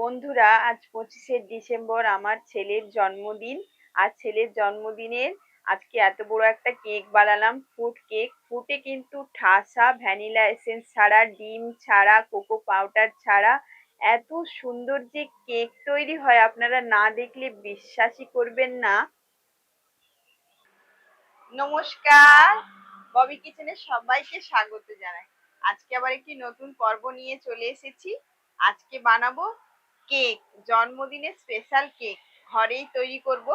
বন্ধুরা, আজ পঁচিশে ডিসেম্বর আমার ছেলের জন্মদিন। আর ছেলের জন্মদিনের আজকে এত বড় একটা কেক বানালাম ফুড কেক। ফুটে কিন্তু ঠাসা, ভ্যানিলা এসেন্স ছাড়া, ডিম ছাড়া, কোকো পাউডার ছাড়া এত সুন্দর যে কেক তৈরি হয়, আপনারা না দেখলে বিশ্বাসই করবেন না। নমস্কার। ববি কিচেনে সবাইকে স্বাগত জানাই। আজকে আবার একটি নতুন পর্ব নিয়ে চলে এসেছি। আজকে বানাবো কেক জন্মদিনের স্পেশাল কেক ঘরেই তৈরি করব।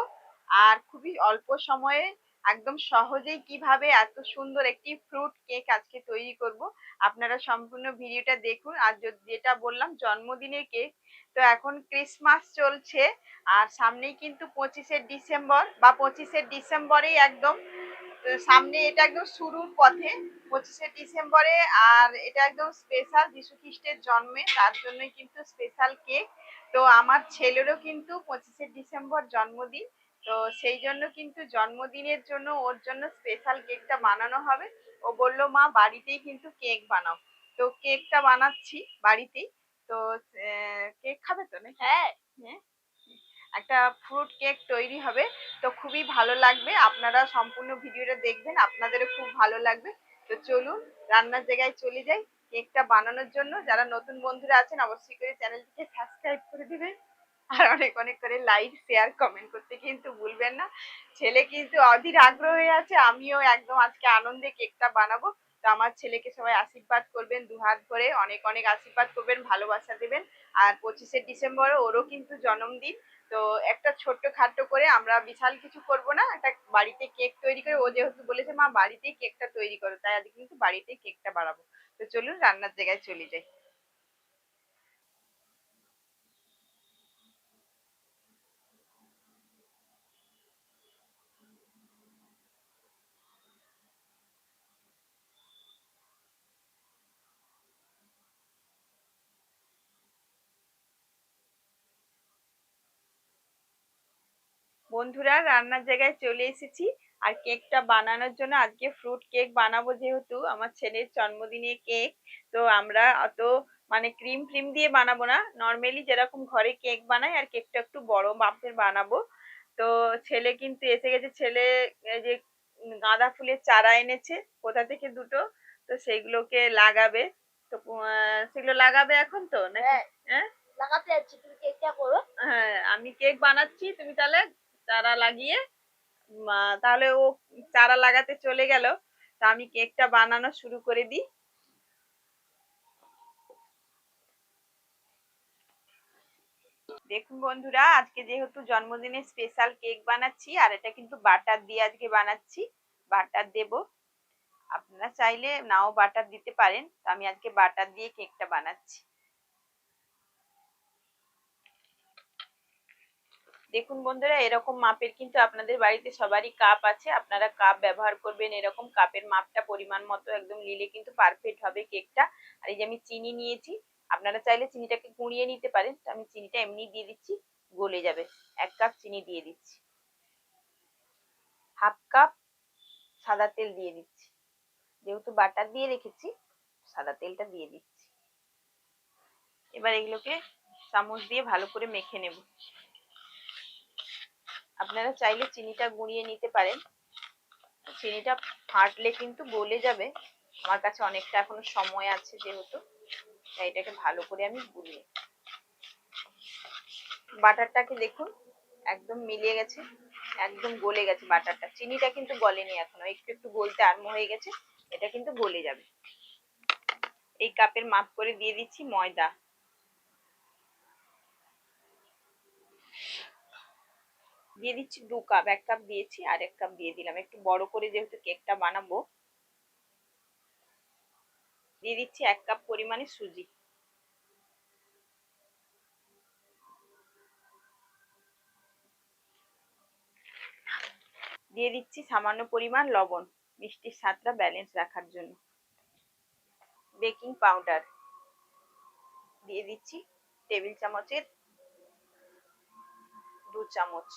আর খুবই অল্প সময়ে একদম সহজেই কীভাবে এত সুন্দর একটি ফ্রুট কেক আজকে তৈরি করব, আপনারা সম্পূর্ণ ভিডিওটা দেখুন। আর যেটা বললাম জন্মদিনের কেক তো এখন ক্রিসমাস চলছে। আর সামনেই কিন্তু পঁচিশে ডিসেম্বর, বা পঁচিশে ডিসেম্বরেই একদম সামনে এটা একদম শুরুর পথে। পঁচিশে ডিসেম্বরে আর এটা একদম স্পেশাল যিশু খ্রিস্টের জন্মে, তার জন্যই কিন্তু স্পেশাল কেক তো আমার ছেলেরও কিন্তু পঁচিশে ডিসেম্বর জন্মদিন তো সেই জন্য কিন্তু জন্মদিনের জন্য ওর জন্য স্পেশাল কেকটা বানানো হবে। ও বলল মা বাড়িতেই কিন্তু কেক বানাও। তো কেকটা বানাচ্ছি বাড়িতেই। তো কেক খাবে তো নাকি? হ্যাঁ। হ্যাঁ? একটা ফ্রুট কেক তৈরি হবে। তো খুবই ভালো লাগবে। আপনারা সম্পূর্ণ ভিডিওটা দেখবেন। আপনাদেরও খুব ভালো লাগবে। তো চলুন রান্নার জায়গায় চলে যাই। কেকটা বানানোর জন্য। যারা নতুন বন্ধুরা আছেন, অবশ্যই করে চ্যানেলটিকে সাবস্ক্রাইব করে দিবেন। আর অনেক অনেক করে লাইক শেয়ার কমেন্ট করতে কিন্তু ভুলবেন না। ছেলে কিন্তু অধীর আগ্রহ হয়ে আছে, আমিও একদম আজকে আনন্দে কেকটা বানাবো। তো আমার ছেলেকে সবাই আশীর্বাদ করবেন দু হাত ভরে অনেক অনেক আশীর্বাদ করবেন, ভালোবাসা দেবেন। আর পঁচিশে ডিসেম্বর ওরও কিন্তু জন্মদিন। তো একটা ছোট্ট খাট্ট করে আমরা বিশাল কিছু করব না। একটা বাড়িতে কেক তৈরি করে, ও যেহেতু বলেছে, মা, বাড়িতেই কেকটা তৈরি করো। তাই আজকে কিন্তু বাড়িতেই কেকটা বাড়াবো তো চলুন রান্নার জায়গায় চলে যাই। বন্ধুরা রান্নার জায়গায় চলে এসেছি। আর কেকটা বানানোর জন্য আজকে ফ্রুট কেক বানাবো যেহেতু আমার ছেলের জন্মদিনে কেক তো আমরা অত মানে ক্রিম ফ্রিম দিয়ে বানাবো না। নর্মালি যেরকম ঘরে কেক বানাই আর কেকটা একটু বড় মাপের বানাবো। তো ছেলে কিন্তু এসে গেছে ছেলে যে গাঁদা ফুলের চারা এনেছে কোথা থেকে দুটো? তো সেগুলোকে লাগাবে। তো সেগুলো লাগাবে এখন তো নাকি? হ্যাঁ। হ্যাঁ? লাগাতে যাচ্ছি তুমি কেকটা করো। হ্যাঁ আমি কেক বানাচ্ছি তুমি তাহলে চারা লাগিয়ে তাহলে ও চারা লাগাতে চলে গেল। তা আমি কেকটা বানানো শুরু করে দিই। দেখুন বন্ধুরা, আজকে যেহেতু জন্মদিনে স্পেশাল কেক বানাচ্ছি, আর এটা কিন্তু বাটার দিয়ে আজকে বানাচ্ছি। বাটার দেব। আপনারা চাইলে নাও বাটার দিতে পারেন। আমি আজকে বাটার দিয়ে কেকটা বানাচ্ছি। দেখুন বন্ধুরা, এরকম মাপের কিন্তু আপনাদের বাড়িতে সবারই কাপ আছে। আপনারা কাপ ব্যবহার করবেন, এরকম কাপের মাপটা পরিমাণ মতো একদম নিলে কিন্তু পারফেক্ট হবে কেকটা আর এই যে আমি চিনি নিয়েছি, আপনারা চাইলে চিনিটাকে গুঁড়িয়ে নিতে পারেন। তো আমি চিনিটা এমনি দিয়ে দিচ্ছি, গলে যাবে। এক কাপ চিনি দিয়ে দিচ্ছি। হাফ কাপ সাদা তেল দিয়ে দিচ্ছি। যেহেতু বাটার দিয়ে রেখেছি, সাদা তেলটা দিয়ে দিচ্ছি। এবার এগুলোকে চামচ দিয়ে ভালো করে মেখে নেব। আপনারা চাইলে চিনিটা গুঁড়িয়ে নিতে পারেন। চিনিটা ফাটলে কিন্তু গলে যাবে। আমার কাছে অনেকটা এখনও সময় আছে যেহেতু, তাই এটাকে ভালো করে আমি গুলিয়ে বাটারটাকে দেখুন, একদম মিলিয়ে গেছে, একদম গলে গেছে বাটারটা। চিনিটা কিন্তু গলেনি এখনও, একটু একটু গলতে আরম্ভ হয়ে গেছে, এটা কিন্তু গলে যাবে। এই কাপের মাপ করে দিয়ে দিচ্ছি ময়দা। দিয়ে দিচ্ছি দু কাপ এক কাপ দিয়েছি আর এক কাপ দিয়ে দিলাম। একটু বড় করে যেহেতু কেকটা বানাবো, দিয়ে দিচ্ছি এক কাপ পরিমাণে সুজি। দিয়ে দিচ্ছি সামান্য পরিমাণ লবণ, মিষ্টির স্বাদটা ব্যালেন্স রাখার জন্য। বেকিং পাউডার দিয়ে দিচ্ছি টেবিল চামচের দু চামচ।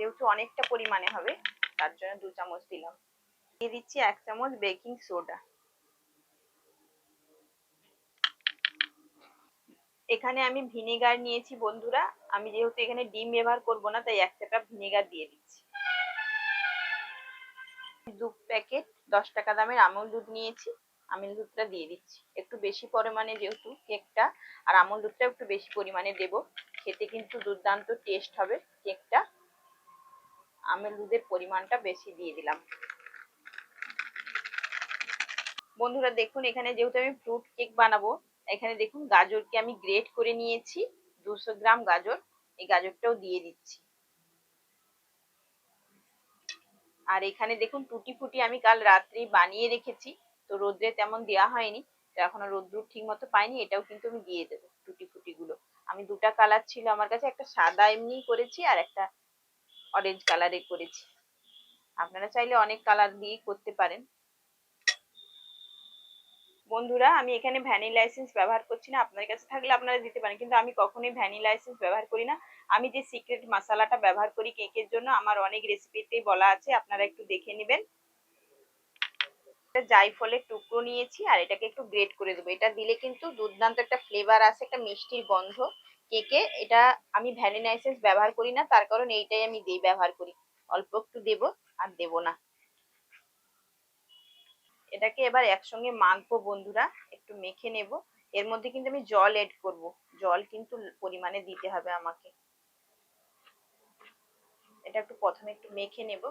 যেহেতু অনেকটা পরিমাণে হবে, তার জন্য দু চামচ দিলাম। দিয়ে দিচ্ছি এক চামচ বেকিং সোডা এখানে আমি ভিনেগার নিয়েছি বন্ধুরা। আমি যেহেতু এখানে ডিম ব্যবহার করব না, তাই এক চাপা ভিনেগার দিয়ে দিচ্ছি। দু প্যাকেট দশ টাকা দামের আমল দুধ নিয়েছি। আমল দুধটা দিয়ে দিচ্ছি। একটু বেশি পরিমাণে যেহেতু কেকটা আর আমল দুধটা একটু বেশি পরিমাণে দেব। খেতে কিন্তু দুর্দান্ত টেস্ট হবে কেকটা আমল দুধের পরিমাণটা বেশি দিয়ে দিলাম। বন্ধুরা দেখুন, এখানে যেহেতু আমি ফ্রুট কেক বানাবো, এখানে দেখুন গাজরকে আমি গ্রেট করে নিয়েছি, দুশো গ্রাম গাজর, এই গাজরটাও দিয়ে দিচ্ছি। আর এখানে দেখুন টুটি ফুটি আমি কাল রাত্রি বানিয়ে রেখেছি, তো রোদ্রে তেমন দেওয়া হয়নি এখনও রোদ্দুর ঠিক মতো পাইনি, এটাও কিন্তু আমি দিয়ে দেবো টুটি ফুটি গুলো আমি দুটা কালার ছিল আমার কাছে, একটা সাদা এমনি করেছি আর একটা অরেঞ্জ কালারে করেছি। আপনারা চাইলে অনেক কালার দিয়েই করতে পারেন। বন্ধুরা, আমি এখানে ভ্যানিলা এসেন্স ব্যবহার করছি না। আপনাদের কাছে থাকলে আপনারা দিতে পারেন, কিন্তু আমি কখনোই ভ্যানিলা এসেন্স ব্যবহার করি না। আমি যে সিক্রেট মশলাটা ব্যবহার করি কেকের জন্য, আমার অনেক রেসিপিতেই বলা আছে, আপনারা একটু দেখে নেবেন। জাইফলের টুকরো নিয়েছি, আর এটাকে একটু গ্রেট করে দেবো। এটা দিলে কিন্তু দুর্দান্ত একটা ফ্লেভার আসে, একটা মিষ্টির গন্ধ। কেকে, এটা আমি ভ্যানিলা এসেন্স ব্যবহার করি না, তার কারণ এইটাই আমি দিই, ব্যবহার করি। অল্প একটু দেবো, আর দেবো না। এটাকে এবার একসঙ্গে মাখবো বন্ধুরা, একটু মেখে নেব। এর মধ্যে কিন্তু আমি জল এড করব। জল কিন্তু পরিমাণে দিতে হবে আমাকে। এটা একটু প্রথমে একটু মেখে নেব।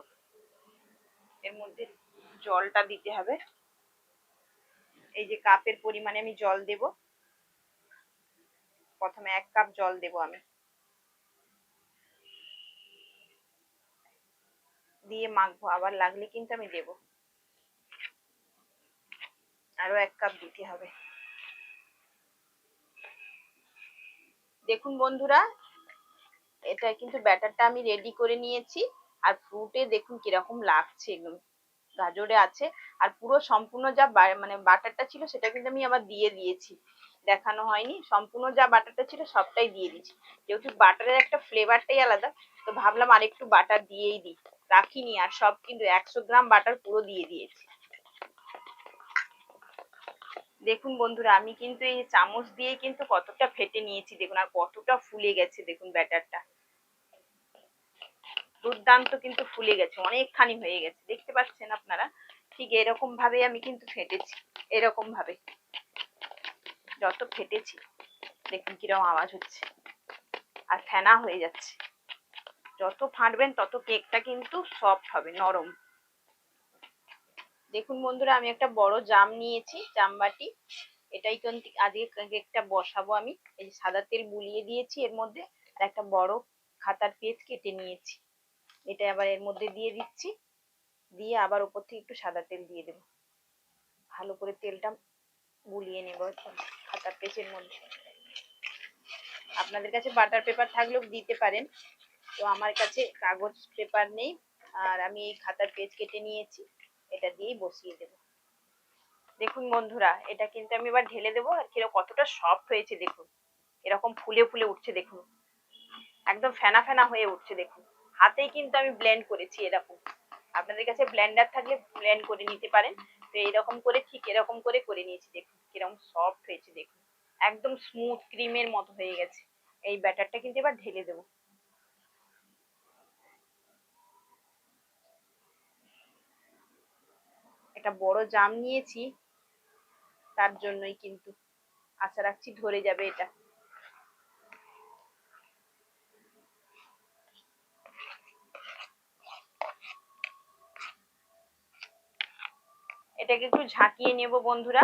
এর মধ্যে জলটা দিতে হবে। এই যে কাপের পরিমাণে আমি জল দেব। প্রথমে এক কাপ জল দেব আমি। দিয়ে মাখবো, আবার লাগলে কিন্তু আমি দেবো। আরও এক কাপ দিতে হবে। দেখুন বন্ধুরা, এটা কিন্তু ব্যাটারটা আমি রেডি করে নিয়েছি। আর ফ্রুটে দেখুন কীরকম লাগছে একদম। গাজরে আছে। আর পুরো সম্পূর্ণ যা মানে বাটারটা ছিল সেটা কিন্তু আমি আবার দিয়ে দিয়েছি। দেখানো হয়নি। সম্পূর্ণ যা বাটারটা ছিল সবটাই দিয়ে দিয়েছি। যেহেতু বাটারের একটা ফ্লেভারটাই আলাদা, তো ভাবলাম আরেকটু বাটার দিয়েই দিই। রাখিনি আর সব কিন্তু একশো গ্রাম বাটার পুরো দিয়ে দিয়েছি। দেখুন বন্ধুরা, আমি কিন্তু এই চামচ দিয়ে কিন্তু কতটা ফেটে নিয়েছি। দেখুন আর কতটা ফুলে গেছে দেখুন ব্যাটারটা। দুর্দান্ত কিন্তু ফুলে গেছে, অনেকখানি হয়ে গেছে। দেখতে পাচ্ছেন আপনারা? ঠিক এরকম ভাবে আমি কিন্তু ফেটেছি এরকম ভাবে যত ফেটেছি, দেখুন কীরকম আওয়াজ হচ্ছে। আর ফেনা হয়ে যাচ্ছে। যত ফাটবেন, তত কেকটা কিন্তু সফট হবে, নরম। দেখুন বন্ধুরা, আমি একটা বড় জাম নিয়েছি জাম বাটি এটাই কিন্তু আজকে কেকটা বসাবো আমি। এই সাদা তেল বুলিয়ে দিয়েছি এর মধ্যে, আর একটা বড় খাতার পেজ কেটে নিয়েছি। এটা আবার এর মধ্যে দিয়ে দিচ্ছি। দিয়ে আবার উপর থেকে একটু সাদা তেল দিয়ে দেবো। ভালো করে তেলটা বুলিয়ে নেব খাতার পেজের মধ্যে। আপনাদের কাছে বাটার পেপার থাকলেও দিতে পারেন। তো আমার কাছে কাগজ পেপার নেই, আর আমি এই খাতার পেজ কেটে নিয়েছি, এটা দিয়েই বসিয়ে দেব। দেখুন বন্ধুরা, এটা কিন্তু আমি এবার ঢেলে দেবো, আর কীরকম কতটা সফট হয়েছে দেখুন। এরকম ফুলে ফুলে উঠছে দেখুন। একদম ফেনা ফেনা হয়ে উঠছে দেখুন। হাতেই কিন্তু আমি ব্লেন্ড করেছি এরকম। আপনাদের কাছে ব্লেন্ডার থাকলে ব্লেন্ড করে নিতে পারেন। তো এরকম করে, ঠিক এরকম করে করে নিয়েছি দেখুন। কীরকম সফট হয়েছে দেখুন। একদম স্মুথ ক্রিমের মতো হয়ে গেছে। এই ব্যাটারটা কিন্তু এবার ঢেলে দেবো। একটা বড় জাম নিয়েছি, তার জন্যই কিন্তু আশা রাখছি ধরে যাবে এটা। এটাকে একটু ঝাঁকিয়ে নেব বন্ধুরা।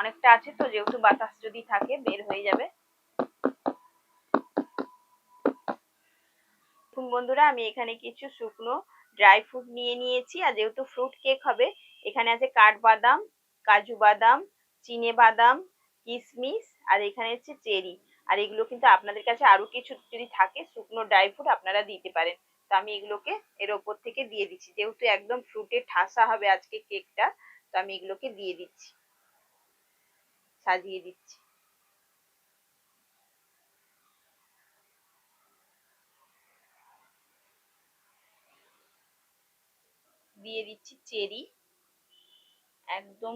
অনেকটা আছে তো, যেহেতু বাতাস যদি থাকে, বের হয়ে যাবে। বন্ধুরা, আমি এখানে কিছু শুকনো ড্রাই ফ্রুট নিয়ে নিয়েছি, আর যেহেতু ফ্রুট কেক হবে, এখানে আছে কাঠবাদাম, কাজু বাদাম, চিনে বাদাম কিশমিশ আর এখানে হচ্ছে চেরি। আর এগুলো কিন্তু আপনাদের কাছে আরও কিছু যদি থাকে, শুকনো ড্রাই ফ্রুট আপনারা দিতে পারেন। তো আমি এগুলোকে এর ওপর থেকে দিয়ে দিচ্ছি, যেহেতু একদম ফ্রুটে ঠাসা হবে আজকে কেকটা তো আমি এগুলোকে দিয়ে দিচ্ছি। সাজিয়ে দিচ্ছি। দিয়ে দিচ্ছি চেরি। একদম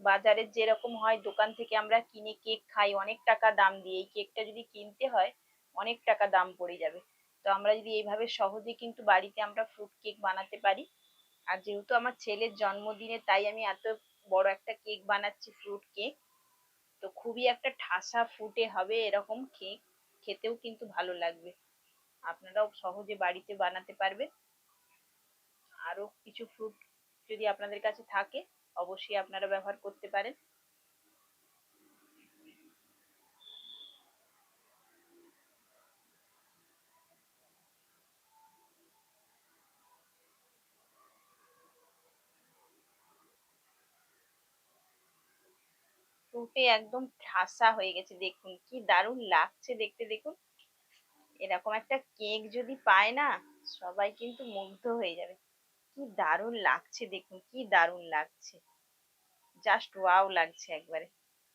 বাজারের যেরকম হয়, দোকান থেকে আমরা কিনে কেক খাই, অনেক টাকা দাম দিয়ে। এই কেকটা যদি কিনতে হয়, অনেক টাকা দাম পড়ে যাবে। তো আমরা যদি এইভাবে সহজে কিন্তু বাড়িতে আমরা ফ্রুট কেক বানাতে পারি। আর যেহেতু আমার ছেলের জন্মদিনে, তাই আমি এত বড় একটা কেক বানাচ্ছি, ফ্রুট কেক। তো খুবই একটা ঠাসা ফুটে হবে এরকম কেক খেতেও কিন্তু ভালো লাগবে। আপনারাও সহজে বাড়িতে বানাতে পারবেন। আরও কিছু ফ্রুট যদি আপনাদের কাছে থাকে, অবশ্যই আপনারা ব্যবহার করতে পারেন। ফ্রুটে একদম ঠাসা হয়ে গেছে, দেখুন কি দারুণ লাগছে দেখতে, দেখুন। এরকম একটা কেক যদি পায় না, সবাই কিন্তু মুগ্ধ হয়ে যাবে। কি দারুণ লাগছে দেখুন, কি দারুণ লাগছে। জাস্ট ওয়াও লাগছে একবারে,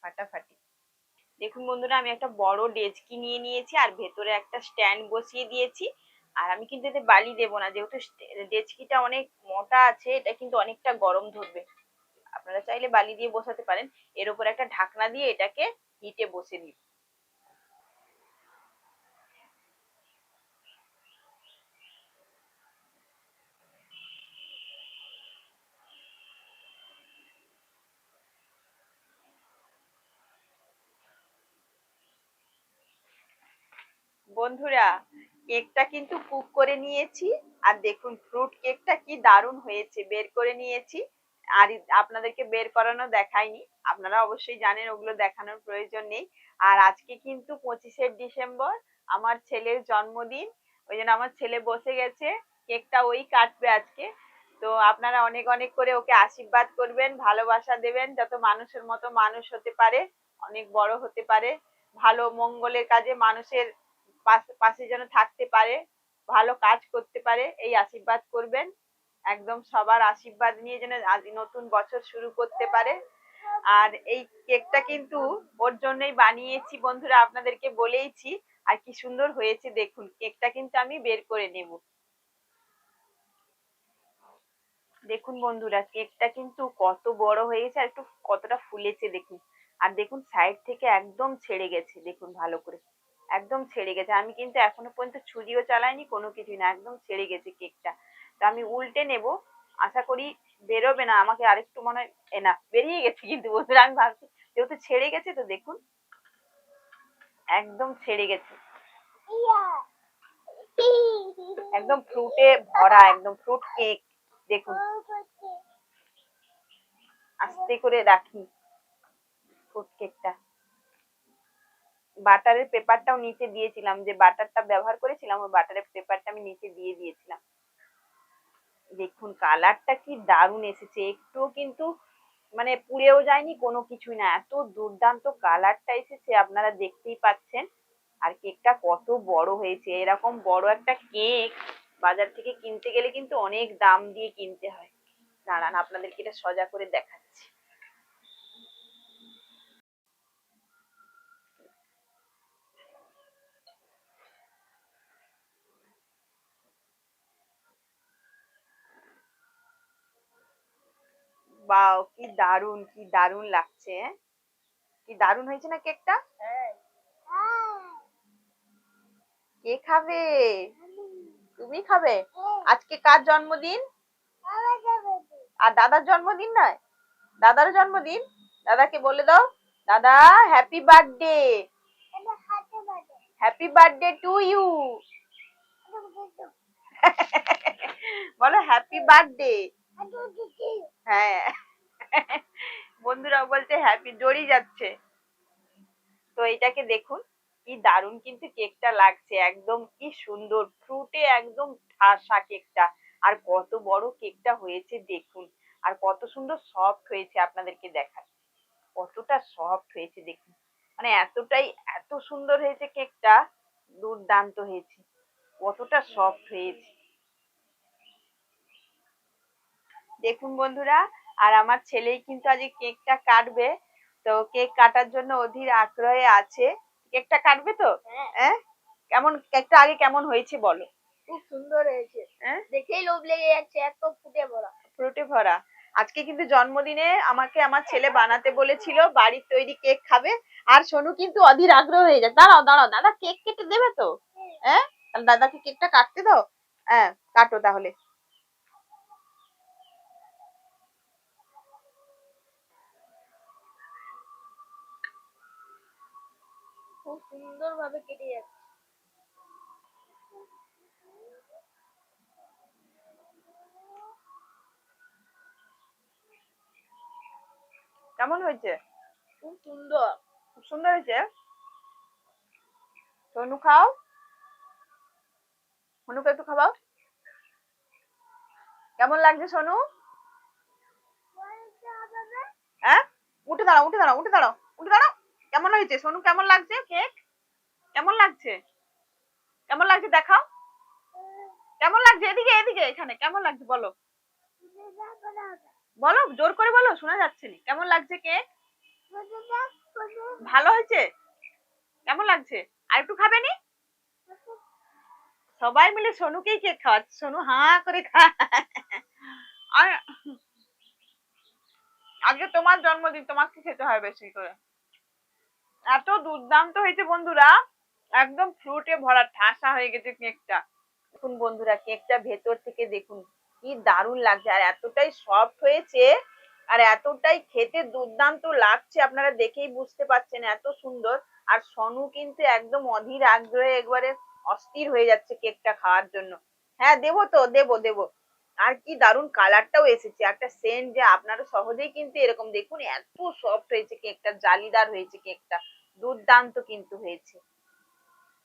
ফাটাফাটি। দেখুন বন্ধুরা, আমি একটা বড় ডেচকি নিয়ে নিয়েছি আর ভেতরে একটা স্ট্যান্ড বসিয়ে দিয়েছি। আর আমি কিন্তু এতে বালি দেবো না, যেহেতু ডেচকিটা অনেক মোটা আছে, এটা কিন্তু অনেকটা গরম ধরবে। আপনারা চাইলে বালি দিয়ে বসাতে পারেন। এর উপর একটা ঢাকনা দিয়ে এটাকে হিটে বসে দিই বন্ধুরা, কেকটা কিন্তু কুক করে নিয়েছি। আর দেখুন ফ্রুট কেকটা কি দারুণ হয়েছে। বের করে নিয়েছি। আর আপনাদেরকে বের করানো দেখায়নি আপনারা অবশ্যই জানেন, ওগুলো দেখানোর প্রয়োজন নেই। আর আজকে কিন্তু পঁচিশে ডিসেম্বর, আমার ছেলের জন্মদিন। ওই জন্য আমার ছেলে বসে গেছে, কেকটা ওই কাটবে আজকে। তো আপনারা অনেক অনেক করে ওকে আশীর্বাদ করবেন, ভালোবাসা দেবেন, যত মানুষের মতো মানুষ হতে পারে, অনেক বড় হতে পারে। ভালো মঙ্গলের কাজে মানুষের পাশে পাশে যেন থাকতে পারে, ভালো কাজ করতে পারে, এই আশীর্বাদ করবেন। একদম সবার আশীর্বাদ নিয়ে যেন আজ নতুন বছর শুরু করতে পারে। আর এই কেকটা কিন্তু ওর জন্যই বানিয়েছি বন্ধুরা, আপনাদেরকে বলেইছি। আর কি সুন্দর হয়েছে দেখুন, কেকটা কিন্তু আমি বের করে নেব। দেখুন বন্ধুরা, কেকটা কিন্তু কত বড় হয়েছে আর একটু কতটা ফুলেছে দেখুন। আর দেখুন সাইড থেকে একদম ছেড়ে গেছে, দেখুন ভালো করে। একদম ছেড়ে গেছে। আমি কিন্তু এখনও পর্যন্ত ছুরিও চালাইনি, কোনো কিছুই না, একদম ছেড়ে গেছে কেকটা। তো আমি উল্টে নেব। আশা করি বেরোবে না। আমাকে আরেকটু মনে হয় না, বেরিয়ে গেছে কিন্তু বন্ধুরা, আমি ভাবছি, যেহেতু ছেড়ে গেছে তো দেখুন। একদম ছেড়ে গেছে। একদম ফ্রুটে ভরা, একদম ফ্রুট কেক দেখুন। আস্তে করে রাখি ফ্রুট কেকটা বাটারের পেপারটাও নিচে দিয়েছিলাম। যে বাটারটা ব্যবহার করেছিলাম, ওই বাটারের পেপারটা আমি নিচে দিয়ে দিয়েছিলাম। দেখুন কালারটা কি দারুণ এসেছে। একটু কিন্তু মানে পুড়েও যায়নি, কোনো কিছুই না। এত দুর্দান্ত কালারটা এসেছে, আপনারা দেখতেই পাচ্ছেন। আর কেকটা কত বড় হয়েছে। এরকম বড় একটা কেক বাজার থেকে কিনতে গেলে কিন্তু অনেক দাম দিয়ে কিনতে হয়। দাঁড়ান, আপনাদেরকে এটা সজা করে দেখাচ্ছি। বাও কি দারুণ কি দারুণ লাগছে হ্যাঁ? কি দারুণ হয়েছে না কেকটা? কে খাবে? তুমি খাবে? আজকে কার জন্মদিন? আর দাদার জন্মদিন নয়? দাদার জন্মদিন? দাদাকে বলে দাও। দাদা happy birthday happy birthday to you বলো হ্যাপি বার্থডে হ্যাঁ। বন্ধুরাও বলছে হ্যাপি জড়ি যাচ্ছে। তো এটাকে দেখুন, কি দারুণ কিন্তু কেকটা লাগছে। একদম কি সুন্দর, ফ্রুটে একদম ঠাসা কেকটা। আর কত বড় কেকটা হয়েছে দেখুন। আর কত সুন্দর সফট হয়েছে আপনাদেরকে দেখাচ্ছি কতটা সফট হয়েছে দেখুন। মানে এতটাই, এত সুন্দর হয়েছে কেকটা, দুর্দান্ত হয়েছে। কতটা সফট হয়েছে। দেখুন বন্ধুরা আর আমার ছেলেই কিন্তু আজকে কেকটা কাটবে। তো কেক কাটার জন্য অধীর আগ্রহে আছে। কেকটা কাটবে তো? হ্যাঁ। হ্যাঁ? কেমন কেকটা আগে কেমন হয়েছে বলো? খুব সুন্দর হয়েছে। হ্যাঁ? দেখেই লোভ লেগে যাচ্ছে এত ফুটে বড় ফ্রুটে ভরা। আজকে কিন্তু জন্মদিনে আমাকে আমার ছেলে বানাতে বলেছিল বাড়ির তৈরি কেক খাবে। আর সোনু কিন্তু অধীর আগ্রহ হয়ে যায় দাঁড়াও দাঁড়াও দাদা কেক কেটে দেবে তো? হ্যাঁ। দাদাকে কেকটা কাটতে দাও? হ্যাঁ কাটো তাহলে। খুব সুন্দর ভাবে কেটে যাচ্ছে। কেমন হয়েছে? খুব সুন্দর। খুব সুন্দর হয়েছে? সোনু খাও। সোনুকে একটু খাওয়াও। কেমন লাগছে সোনু? হ্যাঁ? উঠে দাঁড়াও উঠে দাঁড়াও উঠে দাঁড়াও উঠে দাঁড়াও। কেমন হয়েছে? সোনু, কেমন লাগছে কেক কেমন লাগছে? কেমন লাগছে দেখাও? কেমন লাগছে? এদিকে এদিকে এখানে, কেমন লাগছে বলো? বলো, জোর করে বলো, শোনা যাচ্ছে না। কেমন লাগছে কেক ভালো হয়েছে? কেমন লাগছে? আর একটু খাবে নি? সবাই মিলে সোনুকেই কেক খাওয়াচ্ছে সোনু হা করে খায় আর আজকে তোমার জন্মদিন, তোমাকে খেতে হয় বেশি করে। এত দুর্দান্ত হয়েছে বন্ধুরা। একদম ফ্রুটে ভরা ঠাসা হয়ে গেছে কেকটা দেখুন বন্ধুরা কেকটা ভেতর থেকে দেখুন, কি দারুণ লাগছে। আর এতটাই সফট হয়েছে, আর এতটাই খেতে দুর্দান্ত লাগছে। আপনারা দেখেই বুঝতে পারছেন এত সুন্দর। আর সনু কিন্তু একদম অধীর আগ্রহে একবারে অস্থির হয়ে যাচ্ছে কেকটা খাওয়ার জন্য। হ্যাঁ দেবো তো, দেবো দেবো। আর কি দারুণ কালারটাও এসেছে। একটা সেন্ট যে আপনারা সহজেই কিন্তু এরকম দেখুন, এত সফট হয়েছে কেকটা জালিদার হয়েছে কেকটা দুর্দান্ত কিন্তু হয়েছে।